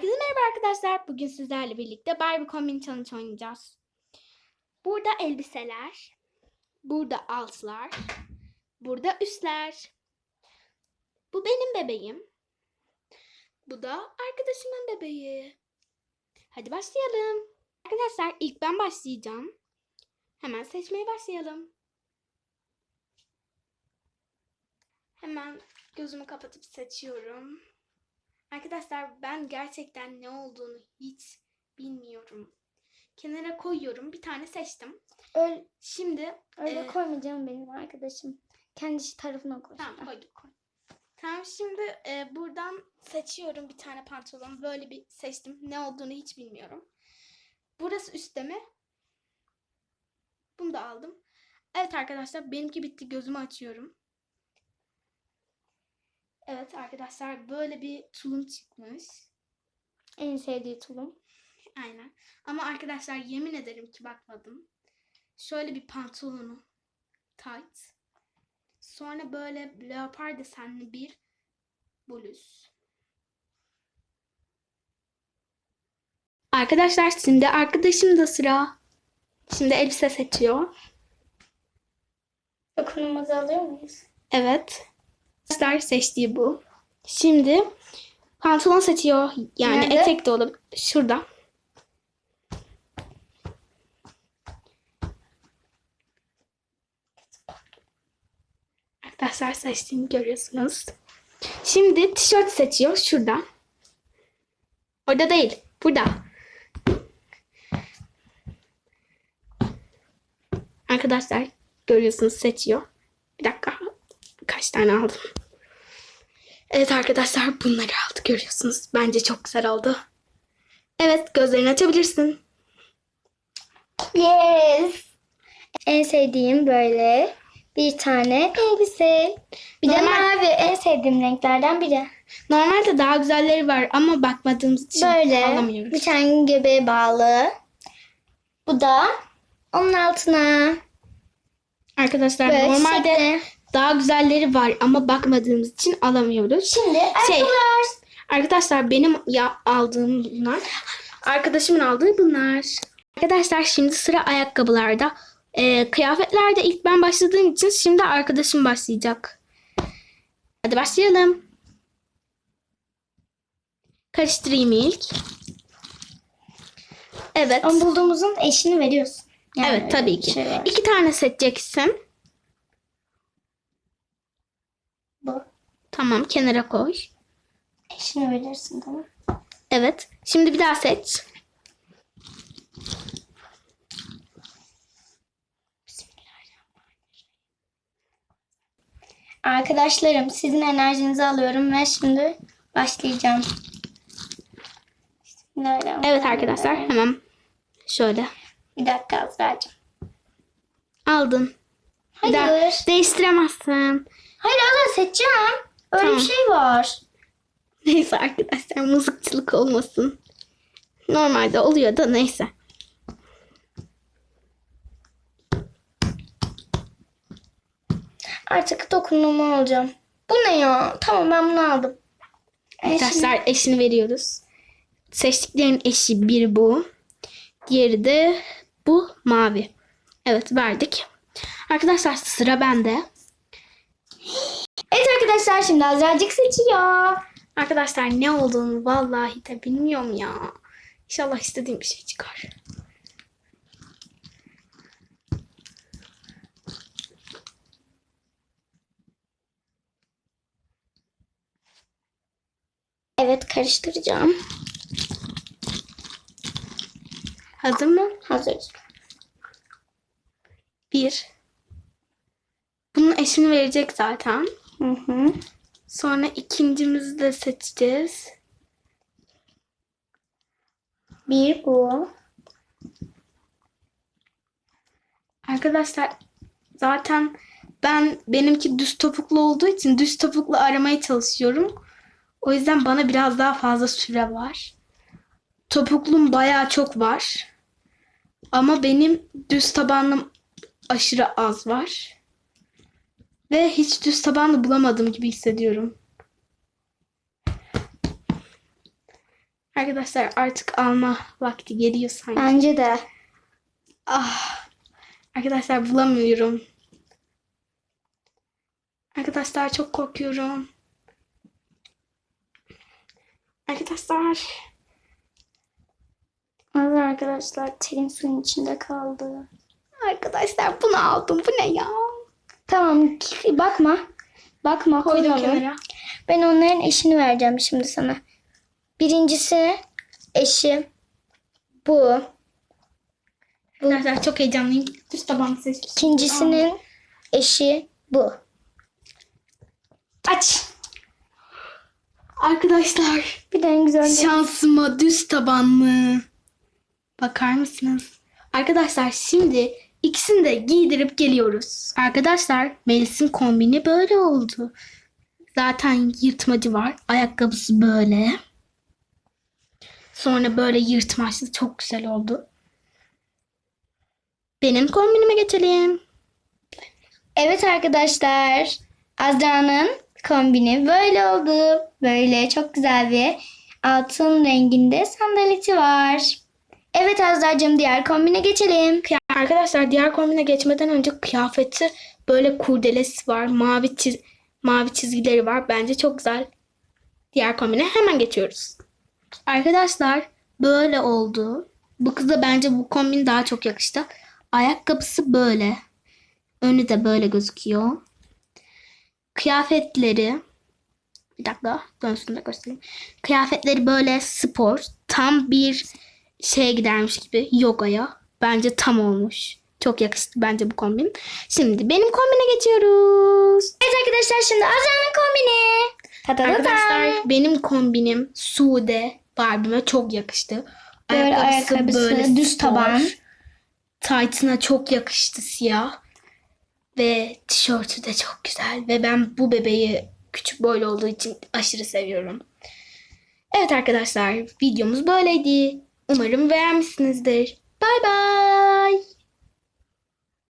Herkese merhaba arkadaşlar. Bugün sizlerle birlikte Barbie Combine Challenge oynayacağız. Burada elbiseler, burada altlar, burada üstler. Bu benim bebeğim. Bu da arkadaşımın bebeği. Hadi başlayalım. Arkadaşlar ilk ben başlayacağım. Hemen seçmeye başlayalım. Hemen gözümü kapatıp seçiyorum. Arkadaşlar ben gerçekten ne olduğunu hiç bilmiyorum. Kenara koyuyorum. Bir tane seçtim. Öyle, Şimdi öyle Ee, koymayacağım benim arkadaşım. Kendi tarafına koy. tamam koyduk koy. Tamam şimdi e, buradan seçiyorum bir tane pantolon. Böyle bir seçtim. Ne olduğunu hiç bilmiyorum. Burası üstte mi? Bunu da aldım. Evet arkadaşlar benimki bitti. Gözümü açıyorum. Evet arkadaşlar böyle bir tulum çıkmış. En sevdiği tulum. Aynen. Ama arkadaşlar yemin ederim ki bakmadım. Şöyle bir pantolonu tight. Sonra böyle leopar desenli bir bluz. Arkadaşlar şimdi arkadaşım da sıra. Şimdi elbise seçiyor. Dokunulmazı alıyor muyuz? Evet. Arkadaşlar seçtiği bu. Şimdi pantolon seçiyor. Yani Nerede? etek de olabilir. Şurada. Arkadaşlar seçtiğini görüyorsunuz. Şimdi tişört seçiyor. Şurada. Orada değil. Burada. Arkadaşlar görüyorsunuz seçiyor. Bir dakika. Kaç tane aldım? Evet arkadaşlar bunları aldı görüyorsunuz. Bence çok güzel oldu. Evet gözlerini açabilirsin. Yes. En sevdiğim böyle bir tane elbise. Bir de Normal- mavi en sevdiğim renklerden biri. Normalde daha güzelleri var ama bakmadığımız için Böyle alamıyoruz. bir tane göbeğe bağlı. Bu da onun altına. Arkadaşlar Böyle normalde çiçekli. Daha güzelleri var ama bakmadığımız için alamıyoruz. Şimdi Şey, ayakkabılar. Arkadaşlar benim ya aldığım bunlar. Arkadaşımın aldığı bunlar. Arkadaşlar şimdi sıra ayakkabılarda. Ee, kıyafetlerde ilk ben başladığım için şimdi arkadaşım başlayacak. Hadi başlayalım. Karıştırayım ilk. Evet. Ama bulduğumuzun eşini veriyorsun. Yani Evet tabii ki. şey var. İki tane seçeceksin. Bu. Tamam kenara koy. Eşini verirsin tamam. Evet. Şimdi bir daha seç. Arkadaşlarım sizin enerjinizi alıyorum ve şimdi başlayacağım. Bismillahirrahmanirrahim. Evet arkadaşlar hemen şöyle Bir dakika Azra'cığım. aldın. Hayır. değiştiremezsin. Hayır Azra seçeceğim. Öyle Tamam. bir şey var. Neyse arkadaşlar mızıkçılık olmasın. Normalde oluyor da neyse. Artık dokunma olacağım. Bu ne ya? Tamam ben bunu aldım. E, Arkadaşlar eşini veriyoruz. Seçtiklerin eşi bir bu. Diğeri de bu mavi. Evet verdik. Arkadaşlar sıra bende. Arkadaşlar şimdi Azra'cık seçiyor. Arkadaşlar ne olduğunu vallahi de bilmiyorum ya. İnşallah istediğim bir şey çıkar. Evet karıştıracağım. Hazır mı? Hazır. Bir. Bunun eşini verecek zaten. Hı hı. Sonra ikincimizi de seçeceğiz. Bir bu. Arkadaşlar zaten ben benimki düz topuklu olduğu için düz topuklu aramaya çalışıyorum. O yüzden bana biraz daha fazla süre var. Topuklum bayağı çok var. Ama benim düz tabanlım aşırı az var. Ve hiç düz tabanlı bulamadım gibi hissediyorum. Arkadaşlar artık alma vakti geliyor sanki. Bence de. Ah. Arkadaşlar bulamıyorum. Arkadaşlar çok korkuyorum. Arkadaşlar. Az arkadaşlar terin suyun içinde kaldı. Arkadaşlar bunu aldım. Bu ne ya? Tamam bakma. Bakma Koydum kenara. Ben onların eşini vereceğim şimdi sana. Birincisi eşi bu. Arkadaşlar çok heyecanlıyım. Düz tabanı seçtim. İkincisinin eşi bu. Aç. Arkadaşlar Bir en güzel şansıma düz tabanlı. Bakar mısınız? Arkadaşlar şimdi ikisini de giydirip geliyoruz. Arkadaşlar Melis'in kombini böyle oldu. Zaten yırtmacı var. Ayakkabısı böyle. Sonra böyle yırtmaçlı çok güzel oldu. Benim kombinime geçelim. Evet arkadaşlar. Azra'nın kombini böyle oldu. Böyle çok güzel bir altın renginde sandaleti var. Evet Azra'cığım diğer kombine geçelim. Arkadaşlar diğer kombine geçmeden önce kıyafeti böyle kurdelesi var. Mavi çiz mavi çizgileri var. Bence çok güzel. Diğer kombine hemen geçiyoruz. Arkadaşlar böyle oldu. Bu kıza bence bu kombin daha çok yakıştı. Ayakkabısı böyle. Önü de böyle gözüküyor. Kıyafetleri bir dakika dönsün de göstereyim. Kıyafetleri böyle spor. Tam bir şeye gidermiş gibi yogaya. Bence tam olmuş. Çok yakıştı bence bu kombin. Şimdi benim kombine geçiyoruz. Evet arkadaşlar şimdi Azra'nın kombini. Tadadadam. Arkadaşlar benim kombinim Sude Barbie'me çok yakıştı. Böyle ayakkabısı, düz taban. Tight'ına çok yakıştı siyah. Ve tişörtü de çok güzel. Ve ben bu bebeği küçük boylu olduğu için aşırı seviyorum. Evet arkadaşlar videomuz böyleydi. Umarım beğenmişsinizdir. Bay bay.